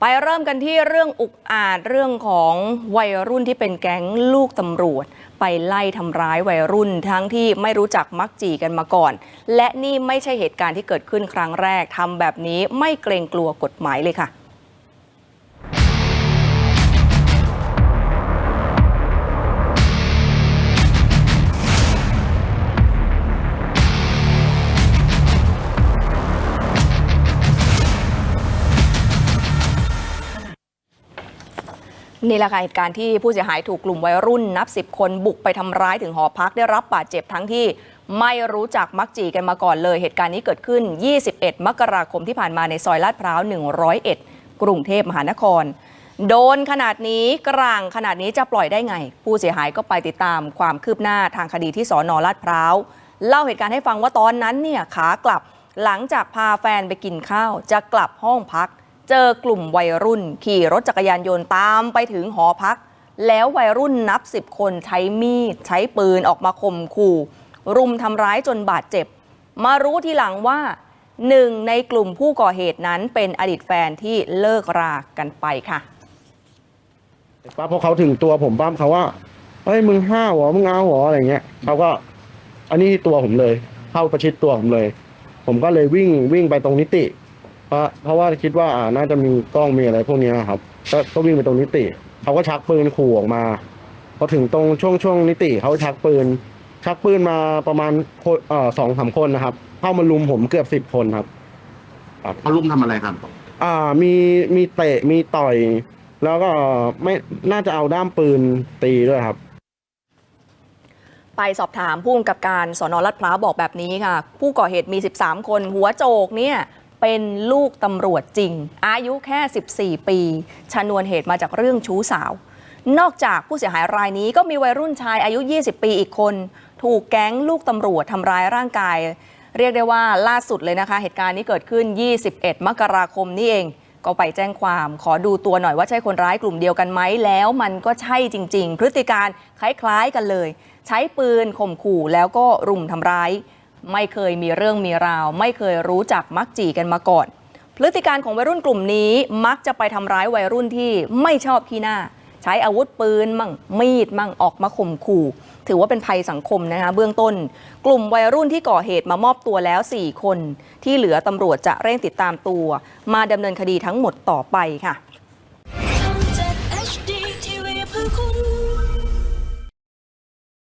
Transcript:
ไปเริ่มกันที่เรื่องอุกอาจเรื่องของวัยรุ่นที่เป็นแก๊งลูกตำรวจ ไปไล่ทำร้ายวัยรุ่นทั้งที่ไม่รู้จักมักจีกันมาก่อน และนี่ไม่ใช่เหตุการณ์ที่เกิดขึ้นครั้งแรกทำแบบนี้ไม่เกรงกลัวกฎหมายเลยค่ะ นี่แหละค่ะเหตุการณ์ที่ผู้เสียหายถูกกลุ่มวัยรุ่นนับ 10 คนบุกไปทำร้ายถึงหอพักได้รับบาดเจ็บทั้งที่ไม่รู้จักมักจีกันมาก่อนเลย เหตุการณ์นี้เกิดขึ้น 21 มกราคมที่ผ่านมาในซอยลาดพร้าว 101 กรุงเทพมหานคร โดนขนาดนี้กลางขนาดนี้จะปล่อยได้ไง ผู้เสียหายก็ไปติดตามความคืบหน้าทางคดีที่สอนอลาดพร้าวเล่าเหตุการณ์ให้ฟังว่าตอนนั้นเนี่ยขากลับหลังจากพาแฟนไปกินข้าวจะกลับห้องพัก เจอกลุ่มวัยรุ่น ขี่รถจักรยานยนต์ตามไปถึงหอพัก แล้ววัยรุ่นนับสิบคนใช้มีด ใช้ปืนออกมาข่มขู่ รุมทำร้ายจนบาดเจ็บ มารู้ทีหลังว่าหนึ่งในกลุ่มผู้ก่อเหตุนั้นเป็นอดีตแฟนที่เลิกรากันไปค่ะปั๊บพอเขาถึงตัวผมปั๊บเขาว่าเฮ้ยมึงห้าวหรอมึงเอาหรออะไรเงี้ยเขาก็ อันนี้ตัวผมเลย เข้าประชิดตัวผมเลย ผมก็เลยวิ่งวิ่งไปตรงนิติ เพราะเพราะว่าคิดว่าอ่าน่าจะมีกล้องมีอะไรพวกเนี้ยครับก็ก็วิ่งไปตรงนิติเขาก็ชักปืนขู่ออกมาพอถึงตรงช่วงช่วงนิติเขาชักปืน ชักปืนมาประมาณคนเอ่อสองสามคนนะครับ เข้ามาลุมผมเกือบสิบคนครับ เขารุมทำอะไรครับ อ่ามีมีเตะมีต่อย แล้วก็ไม่น่าจะเอาด้ามปืนตีด้วยครับ ไปสอบถามผู้กำกับการสอนอลาดพร้าวบอกแบบนี้ค่ะ ผู้ก่อเหตุมี 13 คนหัวโจกเนี่ย เป็นลูกตำรวจจริง อายุแค่ 14 ปี ชนวนเหตุมาจากเรื่องชู้สาว นอกจากผู้เสียหายรายนี้ก็มีวัยรุ่นชายอายุ 20 ปีอีกคน ถูกแก๊งลูกตำรวจทำร้ายร่างกาย เรียกได้ว่าล่าสุดเลยนะคะ เหตุการณ์นี้เกิดขึ้น 21 มกราคมนี่เอง ก็ไปแจ้งความ ขอดูตัวหน่อยว่าใช่คนร้ายกลุ่มเดียวกันไหมแล้วมันก็ใช่จริง ๆ พฤติการคล้ายๆกันเลย ใช้ปืนข่มขู่แล้วก็รุมทำร้าย ไม่เคยมีเรื่องมีราว ไม่เคยรู้จักมักจีกันมาก่อน พฤติการของวัยรุ่นกลุ่มนี้มักจะไปทำร้ายวัยรุ่นที่ไม่ชอบขี้หน้า ใช้อาวุธปืนมั่งมีดมั่งออกมาข่มขู่ ถือว่าเป็นภัยสังคมนะคะเบื้องต้น กลุ่มวัยรุ่นที่ก่อเหตุมามอบตัวแล้ว 4 คน ที่เหลือตำรวจจะเร่งติดตามตัว มาดำเนินคดีทั้งหมดต่อไปค่ะ